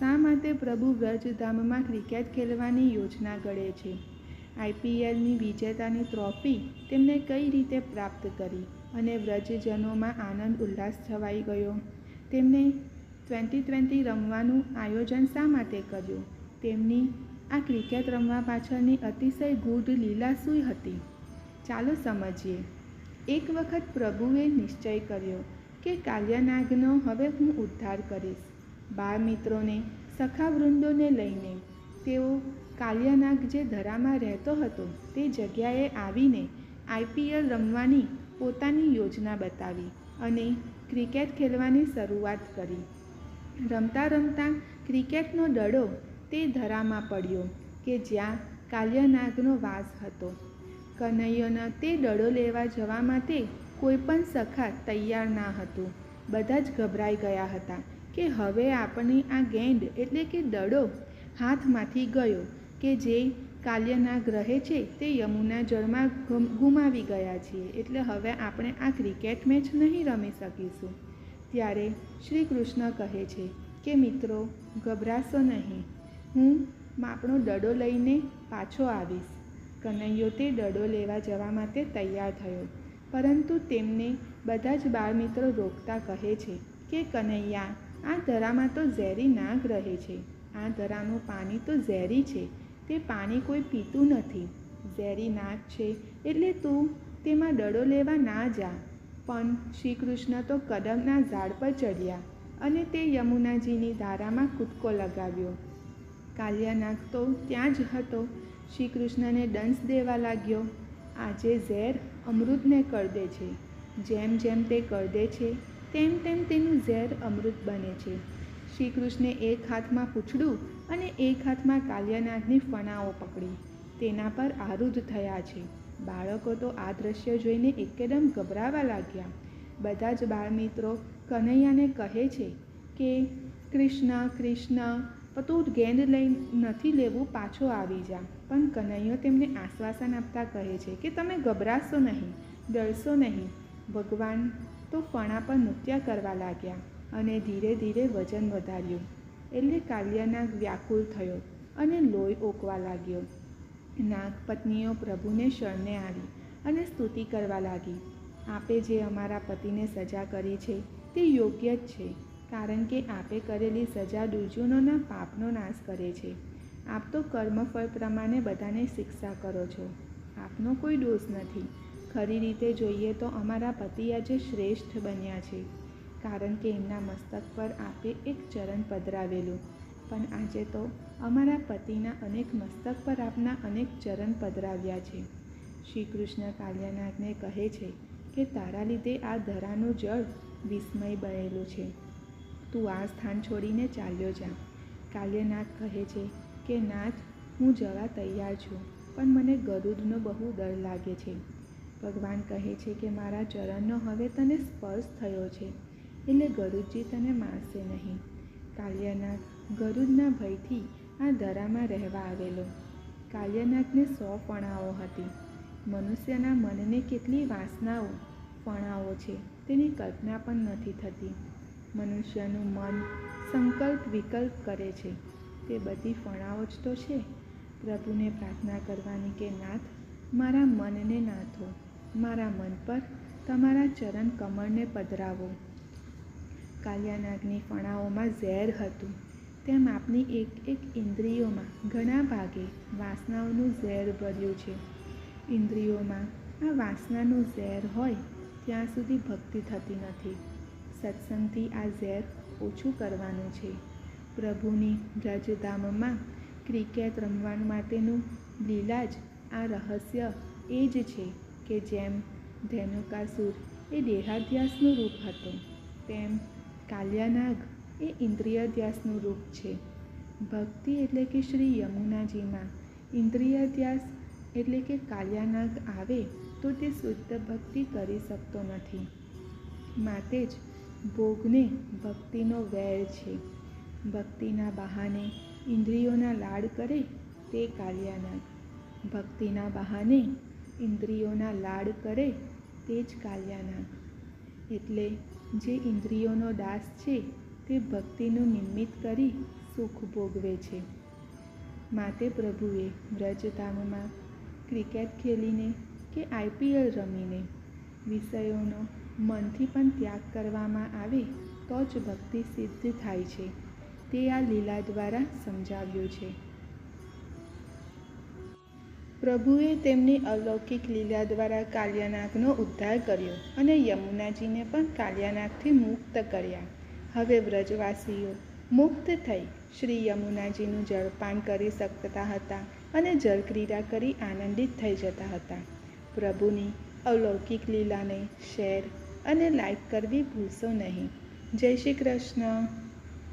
શા માટે પ્રભુ વ્રજધામમાં ક્રિકેટ ખેલવાની યોજના ઘડે છે? આઈપીએલની વિજેતાની ટ્રોફી તેમને કઈ રીતે પ્રાપ્ત કરી અને વ્રજજનોમાં આનંદ ઉલ્લાસ છવાઈ ગયો? તેમને ટ્વેન્ટી ટ્વેન્ટી રમવાનું આયોજન શા માટે કર્યું? તેમની આ ક્રિકેટ રમવા પાછળની અતિશય ગૂઢ લીલા શું હતી. ચાલો સમજીએ. એક વખત પ્રભુએ નિશ્ચય કર્યો કે કાલ્યનાગનો હવે હું ઉદ્ધાર કરીશ. બાળ મિત્રોને સખા વૃંદોને લઈને તેઓ કાલ્યનાગ જે ધરામાં રહેતો હતો તે જગ્યાએ આવીને આઈપીએલ રમવાની પોતાની યોજના બતાવી અને ક્રિકેટ ખેલવાની શરૂઆત કરી. રમતા રમતા ક્રિકેટનો દડો તે ધરામાં પડ્યો કે જ્યાં કાલ્યનાગનો વાસ હતો. કનૈયોના તે દડો લેવા જવા માટે કોઈ પણ સખા તૈયાર ના હતું. બધા જ ગભરાઈ ગયા હતા કે હવે આપણી આ ગેંડ એટલે કે દડો હાથમાંથી ગયો કે જે કાલ્યના ગ્રહે છે તે યમુના જળમાં ગુમાવી ગયા છીએ. એટલે હવે આપણે આ ક્રિકેટ મેચ નહીં રમી શકીશું. ત્યારે શ્રી કૃષ્ણ કહે છે કે, મિત્રો, ગભરાશો નહીં. હું આપણો દડો લઈને પાછો આવીશ. કનૈયો તે દડો લેવા જવા માટે તૈયાર થયો. પરંતુ તેમને બધા જ બાળમિત્રો રોકતા કહે છે કે, કનૈયા આ ધરામાં તો ઝેરી નાગ રહે છે. આ ધરાનું પાણી તો ઝેરી છે. તે પાણી કોઈ પીતું નથી. ઝેરી નાગ છે એટલે તું તેમાં દડો લેવા ના જા. પણ શ્રી કૃષ્ણ તો કદમના ઝાડ પર ચડ્યા અને તે યમુનાજીની ધારામાં કૂદકો લગાવ્યો. કાલિયાનાગ તો ત્યાં જ હતો. શ્રી કૃષ્ણને દંશ દેવા લાગ્યો. આજે ઝેર અમૃતને કરદે છે. જેમ જેમ તે કરદે છે તેમ તેમ તેનું ઝેર અમૃત બને છે. શ્રી કૃષ્ણે એક હાથમાં પૂંછડું અને એક હાથમાં કાલ્યાનાગની ફણાઓ પકડી. તેના પર આરુઢ થયા છે. બાળકો તો આ દ્રશ્ય જોઈને એકદમ ગભરાવા લાગ્યા. બધા જ બાળમિત્રો કનૈયાને કહે છે કે, કૃષ્ણ કૃષ્ણ તું ગેંદ લઈ નથી લેવું, પાછો આવી જા. પણ કનૈયો તેમને આશ્વાસન આપતા કહે છે કે, તમે ગભરાશો નહીં, ડરશો નહીં. ભગવાન તો ફણા પર નૃત્ય કરવા લાગ્યા અને ધીરે ધીરે વજન વધાર્યું. એટલે કાલિયાનાગ વ્યાકુળ થયો અને લોહી ઓકવા લાગ્યો. નાગ પત્નીઓ પ્રભુને શરણે આવી અને સ્તુતિ કરવા લાગી. આપે જે અમારા પતિને સજા કરી છે તે યોગ્ય જ છે, કારણ કે આપે કરેલી સજા દુર્જનોના પાપનો નાશ કરે છે. આપ તો કર્મફળ પ્રમાણે બધાને શિક્ષા કરો છો. આપનો કોઈ દોષ નથી. ખરી રીતે જોઈએ તો અમારા પતિ આજે શ્રેષ્ઠ બન્યા છે, કારણ કે એમના મસ્તક પર આપે એક ચરણ પધરાવેલું. પણ આજે તો અમારા પતિના અનેક મસ્તક પર આપના અનેક ચરણ પધરાવ્યા છે. શ્રી કૃષ્ણ કાલ્યાનાથને કહે છે કે તારા લીધે આ ધરાનું જળ વિસ્મય બનેલું છે. તું આ સ્થાન છોડીને ચાલ્યો જા. કાલ્યનાથ કહે છે કે, નાથ, હું જવા તૈયાર છું, પણ મને ગરુડનો બહુ ડર લાગે છે. ભગવાન કહે છે કે મારા ચરણનો હવે તને સ્પર્શ થયો છે. એટલે ગરુડજી તને મારશે નહીં. કાલ્યનાગ ગરુડના ભયથી આ ધરામાં રહેવા આવેલો. કાલ્યનાગને સો ફણાઓ હતી. મનુષ્યના મનને કેટલી વાસનાઓ, ફણાઓ છે તેની કલ્પના પણ નથી થતી. મનુષ્યનું મન સંકલ્પ વિકલ્પ કરે છે. તે બધી ફણાઓ જ તો છે. પ્રભુને પ્રાર્થના કરવાની કે નાથ, મારા મનને નાથો. મારા મન પર તમારા ચરણ કમળને પધરાવો. કાલિયાનાગની ફણાઓમાં ઝેર હતું. તેમ આપની એક એક ઇન્દ્રિયોમાં ઘણા ભાગે વાસનાઓનું ઝેર ભર્યું છે. ઇન્દ્રિયોમાં આ વાસનાનું ઝેર હોય ત્યાં સુધી ભક્તિ થતી નથી. સત્સંગથી આ ઝેર ઓછું કરવાનું છે. પ્રભુની રજધામમાં ક્રિકેટ રમવા માટેનું લીલા જ આ રહસ્ય એ જ છે કે જેમ ધેનુકાસુર એ દેહાધ્યાસનું રૂપ હતું, તેમ કાલ્યાનાગ એ ઇન્દ્રિયાધ્યાસનું રૂપ છે. ભક્તિ એટલે કે શ્રી યમુનાજીમાં ઇન્દ્રિયાધ્યાસ એટલે કે કાલ્યાનાગ આવે તો તે શુદ્ધ ભક્તિ કરી શકતો નથી. માટે જ ભોગને ભક્તિનો વેર છે. ભક્તિના બહાને ઇન્દ્રિયોના લાડ કરે તે કાલ્યાનાગ. ભક્તિના બહાને ઇન્દ્રિયોના લાડ કરે તે જ કાલ્યાના. એટલે જે ઇન્દ્રિયોનો દાસ છે, તે ભક્તિનું નિમિત્ત કરી સુખ ભોગવે છે. માટે પ્રભુએ વ્રજધામમાં ક્રિકેટ ખેલીને કે આઈપીએલ રમીને વિષયોનો મનથી પણ ત્યાગ કરવામાં આવે તો જ ભક્તિ સિદ્ધ થાય છે. તે આ લીલા દ્વારા સમજાવ્યું છે. પ્રભુએ તેમની અલૌકિક લીલા દ્વારા કાલ્યાનાગનો ઉદ્ધાર કર્યો અને યમુનાજીને પણ કાલ્યાનાગથી મુક્ત કર્યા. હવે વ્રજવાસીઓ મુક્ત થઈ શ્રી યમુનાજીનું જળપાન કરી શકતા હતા અને જળક્રીડા કરી આનંદિત થઈ જતા હતા. પ્રભુની અલૌકિક લીલાને શેર અને લાઈક કરવી ભૂલશો નહીં. જય શ્રી કૃષ્ણ.